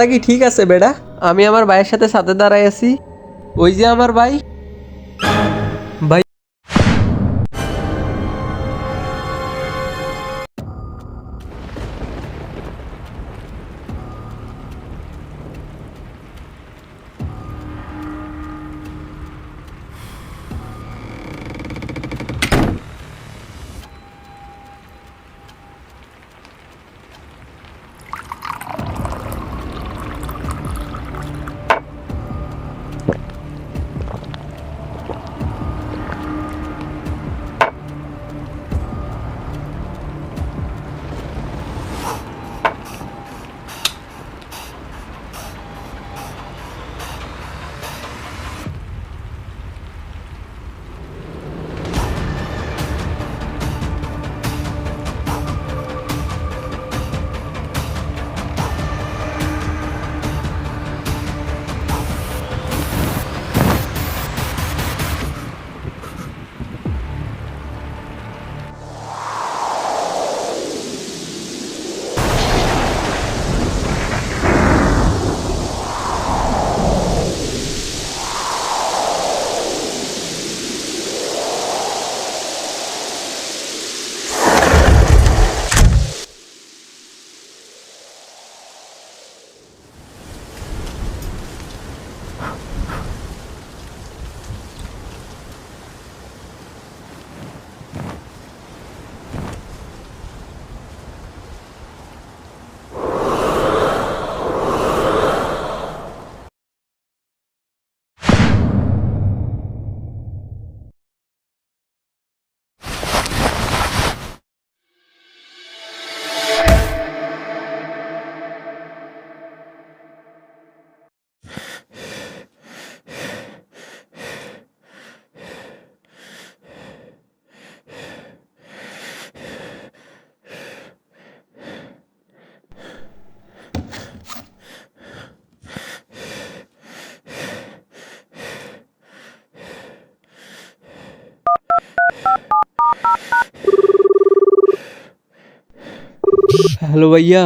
মাথা কি ঠিক আছে বেড়া? আমি আমার ভাইয়ের সাথে সাথে দাঁড়াই আছি। ওই যে আমার ভাই। হ্যালো ভাইয়া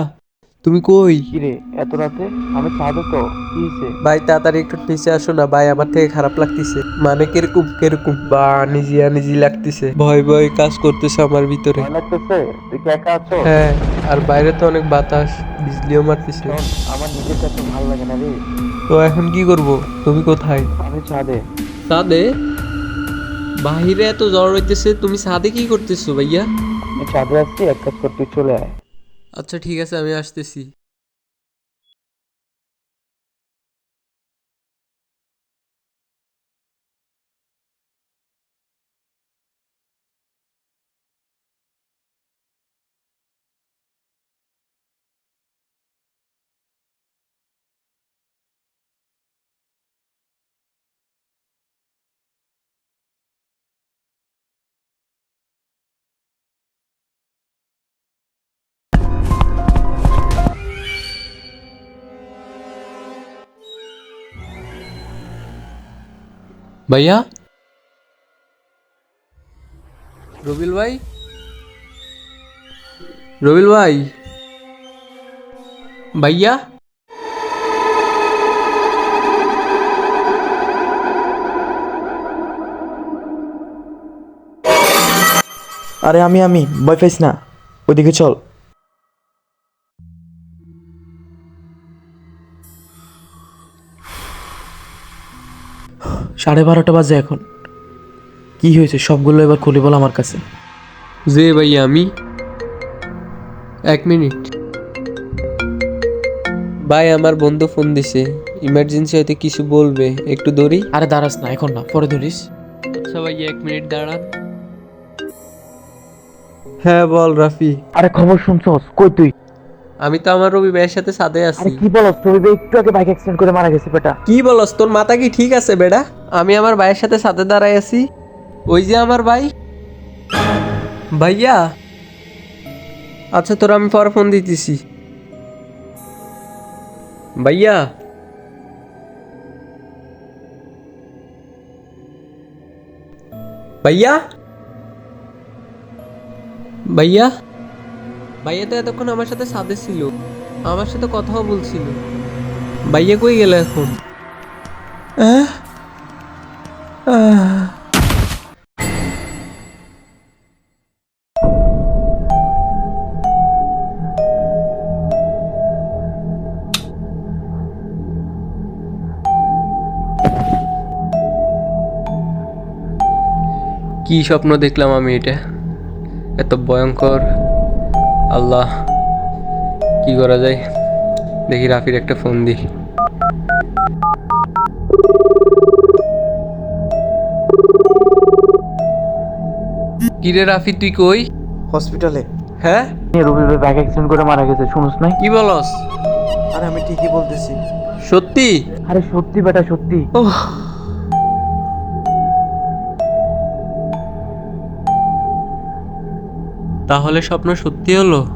তুমি কই? কিরে এত রাতে আমি চাঁদে তো? কি ভাই তাড়াতাড়ি একটু নিচে আসো না ভাই আমার থেকে খারাপ লাগতেছে। মানে কীরকম কীরকম? বা নিজে নিজে লাগতেছে। ভয় ভয় কাজ করতেছে আমার ভিতরে। ভয় লাগতেছে? তুই কি একা আছো? হ্যাঁ আর বাইরে তো অনেক বাতাস বিজলিও মারতেছে। শোন, আমার নিজের কাছে ভালো লাগে না রে। তো এখন কি করব? তুমি কোথায়? আমি চাঁদে সাদে বাহিরে এত জ্বর হইতেছে তুমি সাদে কি করতেছো ভাইয়া? আমি চাঁদে আসছি এক কাজ করতে চলে আয়। আচ্ছা ঠিক আছে আমি আসতেছি ভাইয়া রবিল ভাই রবিল ভাই ভাইয়া আরে আমি আমি ভয় পাইস না ওইদিকে চল সাড়ে বারোটা বাজে এখন। কি হয়েছে? সবগুলো এবার খুলে বল আমার কাছে। যে ভাইয়া আমি? এক মিনিট। ভাই আমার বন্ধু ফোন দিছে। ইমার্জেন্সি হয়তো কিছু বলবে। একটু দৌড়ি আরে দাঁড়াস না এখন না পরে ধরিস। আচ্ছা ভাইয়া এক মিনিট দাঁড়ান। হ্যাঁ বল রাফি। আরে খবর শুনছস? কই তুই? আমি তো আমার রবি ভাইয়ের সাথে সাথে আরে আছি কি বলস? রবি ভাই একটু আগে বাইক অ্যাক্সিডেন্ট করে মারা গেছে বেটা। কি বলস? তোর মাথা কি ঠিক আছে বেডা আমি আমার ভাইয়ের সাথে সাথে দাঁড়াই আছি। ওই যে আমার ভাই। ভাইয়া? আচ্ছা তোর আমি পরে ফোন দিতেছি। ভাইয়া? ভাইয়া? ভাইয়া? ভাইয়া তো এতক্ষণ আমার সাথে সাথে ছিল। আমার সাথে কথাও বলছিল। ভাইয়া কই গেল এখন? আহ? কি স্বপ্ন দেখলাম আমি এটা? এত ভয়ঙ্কর। আল্লাহ, কি করা যায়? দেখি রাফির একটা ফোন দিই। কিরে রাফি তুই কই? হসপিটালে। হ্যাঁ? রবি ভাই বাইক অ্যাক্সিডেন্ট করে মারা গেছে শুনুস নাই? কি বলস? আরে আমি ঠিকই বলতেছি। সত্যি? আরে সত্যি বেটা সত্যি। ওহ। তাহলে স্বপ্ন সত্যি হলো?